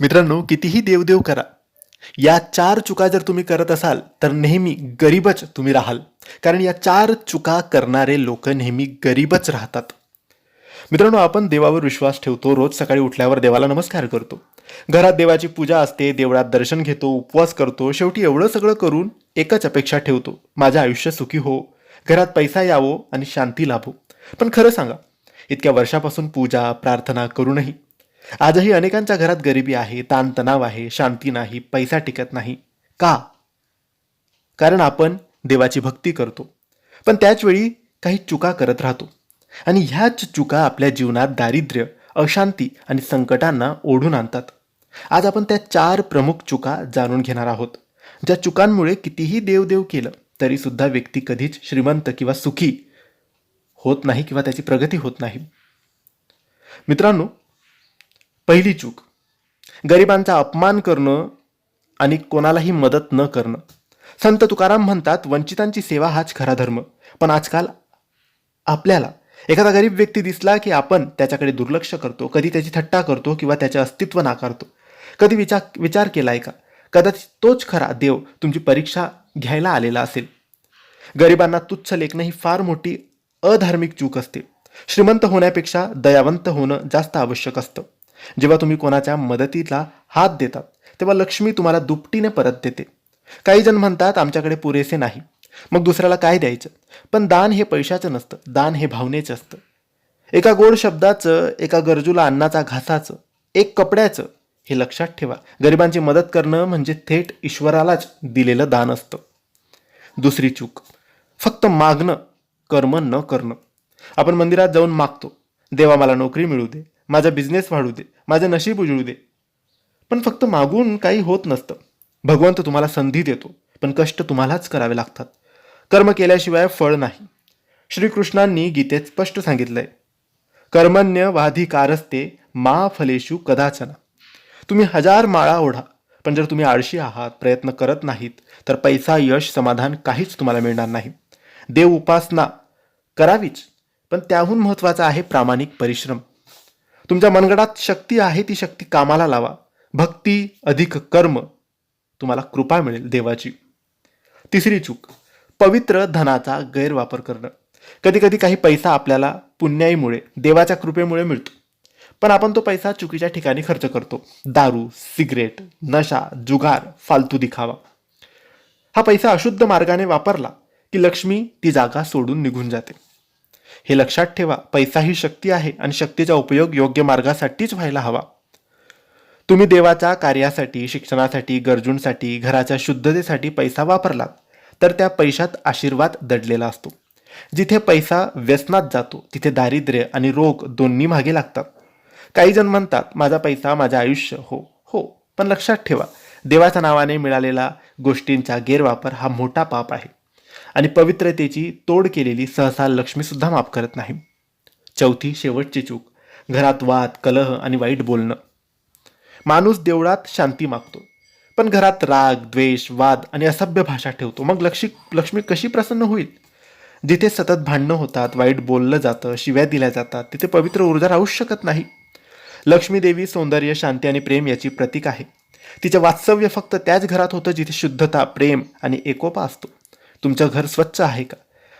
मित्रांनो कितीही देवदेव करा. या चार चुका जर तुम्ही करत असाल तर नेहमी गरीबच तुम्ही राहाल. कारण या चार चुका करणारे लोक नेहमी गरीबच राहतात. मित्रांनो आपण देवावर विश्वास ठेवतो रोज सकाळी उठल्यावर देवाला नमस्कार करतो. घरात देवाची पूजा असते देवळात दर्शन घेतो उपवास करतो शेवटी एवढं सगळं करून एकच अपेक्षा ठेवतो माझं आयुष्य सुखी हो घरात पैसा यावो आणि शांती लाभो. पण खरं सांगा इतक्या वर्षापासून पूजा प्रार्थना करूनही आजही अनेकांच्या घरात गरिबी आहे ताणतणाव आहे शांती नाही पैसा टिकत नाही. का? कारण आपण देवाची भक्ती करतो. पण त्याचवेळी काही चुका करत राहतो. आणि ह्याच चुका आपल्या जीवनात दारिद्र्य अशांती आणि संकटांना ओढून आणतात. आज आपण त्या चार प्रमुख चुका जाणून घेणार आहोत. ज्या चुकांमुळे कितीही देवदेव केलं तरी सुद्धा व्यक्ती कधीच श्रीमंत किंवा सुखी होत नाही किंवा त्याची प्रगती होत नाही. मित्रांनो पहिली चूक. गरिबांचा अपमान करणं आणि कोणालाही मदत न करणं. संत तुकाराम म्हणतात वंचितांची सेवा हाच खरा धर्म. पण आजकाल आपल्याला एखादा गरीब व्यक्ती दिसला की आपण त्याच्याकडे दुर्लक्ष करतो कधी त्याची थट्टा करतो किंवा त्याचे अस्तित्व नाकारतो. कधी विचार विचार केला आहे का? कदाचित तोच खरा देव तुमची परीक्षा घ्यायला आलेला असेल. गरिबांना तुच्छ लेखणं ही फार मोठी अधार्मिक चूक असते. श्रीमंत होण्यापेक्षा दयावंत होणं जास्त आवश्यक असतं. जेव्हा तुम्ही कोणाच्या मदतीला हात देतात तेव्हा लक्ष्मी तुम्हाला दुपटीने परत देते. काही जण म्हणतात आमच्याकडे पुरेसे नाही. मग दुसऱ्याला काय द्यायचं? पण दान हे पैशाचं नसतं दान हे भावनेचं असतं. एका गोड शब्दाचं एका गरजूला अन्नाचा घासाचं एक कपड्याचं हे लक्षात ठेवा. गरिबांची मदत करणं म्हणजे थेट ईश्वरालाच दिलेलं दान असतं. दुसरी चूक फक्त मागणं कर्म न करणं. आपण मंदिरात जाऊन मागतो. देवा मला नोकरी मिळू दे. माझा बिझनेस वाढू दे माझं नशीब उजळू दे. पण फक्त मागून काही होत नसतं. भगवंत तुम्हाला संधी देतो पण कष्ट तुम्हालाच करावे लागतात. कर्म केल्याशिवाय फळ नाही. श्रीकृष्णांनी गीतेत स्पष्ट सांगितलंय कर्मण्य वाधिकारस्ते मा फलेशू कदाचना. तुम्ही हजार माळा ओढा पण जर तुम्ही आळशी आहात प्रयत्न करत नाहीत तर पैसा यश समाधान काहीच तुम्हाला मिळणार नाही. देव उपासना करावीच पण त्याहून महत्त्वाचा आहे प्रामाणिक परिश्रम. तुमच्या मनगडात शक्ती आहे ती शक्ती कामाला लावा. भक्ती अधिक कर्म. तुम्हाला कृपा मिळेल देवाची. तिसरी चूक पवित्र धनाचा गैरवापर करणं. कधी कधी काही पैसा आपल्याला पुण्याईमुळे देवाच्या कृपेमुळे मिळतो. पण आपण तो पैसा चुकीच्या ठिकाणी खर्च करतो. दारू सिगरेट नशा जुगार फालतू दिखावा. हा पैसा अशुद्ध मार्गाने वापरला की लक्ष्मी ती जागा सोडून निघून जाते. हे लक्षात ठेवा पैसा ही शक्ती आहे आणि शक्तीचा उपयोग योग्य मार्गासाठीच व्हायला हवा. तुम्ही देवाच्या कार्यासाठी शिक्षणासाठी गरजूंसाठी घराच्या शुद्धतेसाठी पैसा वापरलात तर त्या पैशात आशीर्वाद दडलेला असतो. जिथे पैसा व्यसनात जातो तिथे दारिद्र्य आणि रोग दोन्ही मागे लागतात. काही जण म्हणतात माझा पैसा माझं आयुष्य हो हो. पण लक्षात ठेवा देवाच्या नावाने मिळालेला गोष्टींचा गैरवापर हा मोठा पाप आहे. आणि पवित्रतेची तोड केलेली सहसा लक्ष्मीसुद्धा माफ करत नाही. चौथी शेवटची चूक. घरात वाद कलह आणि वाईट बोलणं. माणूस देवळात शांती मागतो. पण घरात राग द्वेष वाद आणि असभ्य भाषा ठेवतो. मग लक्ष्मी लक्ष्मी कशी प्रसन्न होईल? जिथे सतत भांडणं होतात वाईट बोललं जातं शिव्या दिल्या जातात तिथे पवित्र ऊर्जा राहूच शकत नाही. लक्ष्मी देवी सौंदर्य शांती आणि प्रेम याची प्रतीक आहे. तिचं वास्तव्य फक्त त्याच घरात होतं जिथे शुद्धता प्रेम आणि एकोपा असतो. तुमचं घर स्वच्छ आहे का?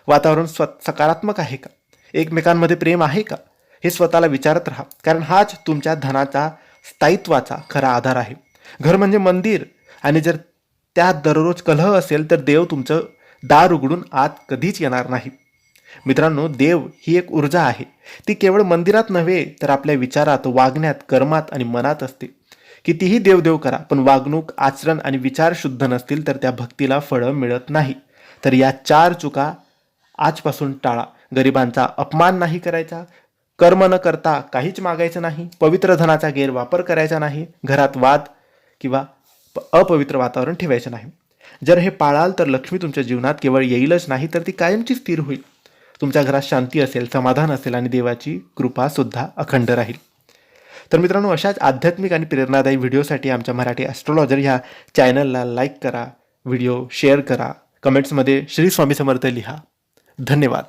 वातावरण स्व सकारात्मक आहे का? एकमेकांमध्ये प्रेम आहे का? हे स्वतःला विचारत राहा. कारण हाच तुमच्या धनाचा स्थायित्वाचा खरा आधार आहे. घर म्हणजे मंदिर. आणि जर त्यात दररोज कलह असेल तर देव तुमचं दार उघडून आत कधीच येणार नाही. मित्रांनो देव ही एक ऊर्जा आहे. ती केवळ मंदिरात नव्हे तर आपल्या विचारात वागण्यात कर्मात आणि मनात असते. कितीही देवदेव करा पण वागणूक आचरण आणि विचार शुद्ध नसतील तर त्या भक्तीला फळं मिळत नाही. तर या चार चुका आजपासून टाळा. गरिबांचा अपमान नाही करायचा कर्म न करता काहीच मागायचं नाही पवित्र धनाचा गैरवापर करायचा नाही घरात वाद किंवा प- अपवित्र वातावरण ठेवायचं नाही. जर हे पाळाल तर लक्ष्मी तुमच्या जीवनात केवळ येईलच नाही तर ती कायमची स्थिर होईल. तुमच्या घरात शांती असेल समाधान असेल आणि देवाची कृपासुद्धा अखंड राहील. तर मित्रांनो अशाच आध्यात्मिक आणि प्रेरणादायी व्हिडिओसाठी आमच्या मराठी ॲस्ट्रॉलॉजर ह्या चॅनलला लाईक करा व्हिडिओ शेअर करा. कमेंट्समध्ये श्री स्वामी समर्थ लिहा. धन्यवाद.